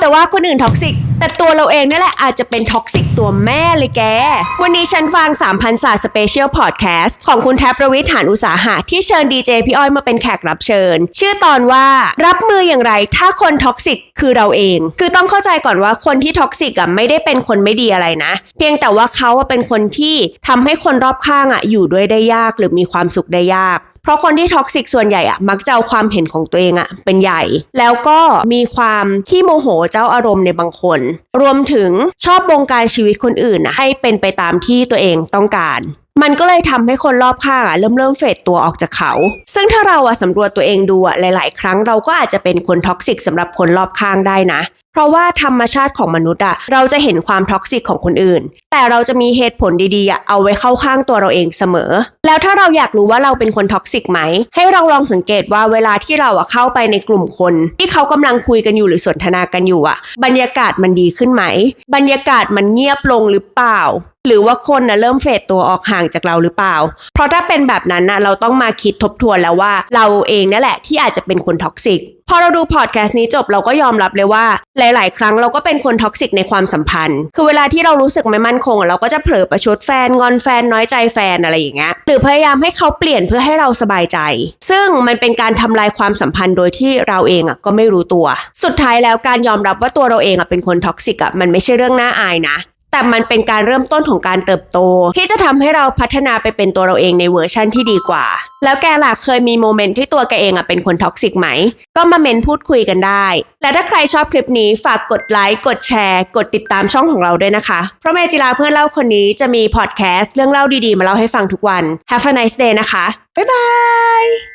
แต่ว่าคนอื่นท็อกซิกแต่ตัวเราเองนี่แหละอาจจะเป็นท็อกซิกตัวแม่เลยแก วันนี้ฉันฟัง3,000ศาสตร์สเปเชียลพอดแคสต์ของคุณแทบประวิทย์หานอุตสาหะที่เชิญดีเจพี่อ้อยมาเป็นแขกรับเชิญ ชื่อตอนว่ารับมืออย่างไรถ้าคนท็อกซิกคือเราเอง คือต้องเข้าใจก่อนว่าคนที่ท็อกซิกอะไม่ได้เป็นคนไม่ดีอะไรนะ เพียงแต่ว่าเขาเป็นคนที่ทำให้คนรอบข้างอะอยู่ด้วยได้ยากหรือมีความสุขได้ยาก เพราะคนที่ท็อกซิกส่วนใหญ่อะมักจะเอาความเห็นของตัวเองอะเป็นใหญ่ แล้วก็มีความที่โมโหเจ้าอารมณ์ในบางคน รวมถึงชอบบงการชีวิตคนอื่นอะให้เป็นไปตามที่ตัวเองต้องการมันก็เลยทำให้คนรอบข้างอะเริ่มเริ่มเฟดตัวออกจากเขา ซึ่งถ้าเราอะสำรวจตัวเองดูอะหลาย ๆ ครั้งเราก็อาจจะเป็นคนท็อกซิกสำหรับคนรอบข้างได้นะ เพราะว่าธรรมชาติของมนุษย์อะเราจะเห็นความท็อกซิกของคนอื่น แต่เราจะมีเหตุผลดีๆอะเอาไว้เข้าข้างตัวเราเองเสมอ แล้วถ้าเราอยากรู้ว่าเราเป็นคนท็อกซิกไหม ให้เราลองสังเกตว่าเวลาที่เราอะเข้าไปในกลุ่มคน ที่เขากำลังคุยกันอยู่หรือสนทนากันอยู่อะบรรยากาศมันดีขึ้นไหม บรรยากาศมันเงียบลงหรือเปล่าหรือว่าคนนะเริ่มเฟดตัวออกห่างจากเราหรือเปล่า เพราะถ้าเป็นแบบนั้นนะเราต้องมาคิดทบทวนแล้วว่า เราเองนั่นแหละที่อาจจะเป็นคนท็อกซิก พอเราดูพอดแคสต์นี้จบเราก็ยอมรับเลยว่า หลาย ๆ ครั้งเราก็เป็นคนท็อกซิกในความสัมพันธ์ คือเวลาที่เรารู้สึกไม่มั่นคงอะเราก็จะเผลอประชดแฟนงอนแฟนน้อยใจแฟนอะไรอย่างเงี้ยหรือพยายามให้เขาเปลี่ยนเพื่อให้เราสบายใจ ซึ่งมันเป็นการทำลายความสัมพันธ์โดยที่เราเองอะก็ไม่รู้ตัว สุดท้ายแล้วการยอมรับว่าตัวเราเองอะเป็นคนท็อกซิกอะมันไม่ใช่เรื่องน่าอายนะ แต่มันเป็นการเริ่มต้นของการเติบโต ที่จะทำให้เราพัฒนาไปเป็นตัวเราเองในเวอร์ชั่นที่ดีกว่า แล้วแกล่ะเคยมีโมเมนต์ที่ตัวแกเองอะเป็นคนท็อกซิกไหม ก็มาเมนพูดคุยกันได้ และถ้าใครชอบคลิปนี้ฝากกดไลค์กดแชร์ กดติดตามช่องของเราด้วยนะคะ เพราะเมจิลาเพื่อนเล่าคนนี้จะมีพอดแคสต์เรื่องเล่าดีๆ มาเล่าให้ฟังทุกวัน Have a nice day นะคะบ๊ายบาย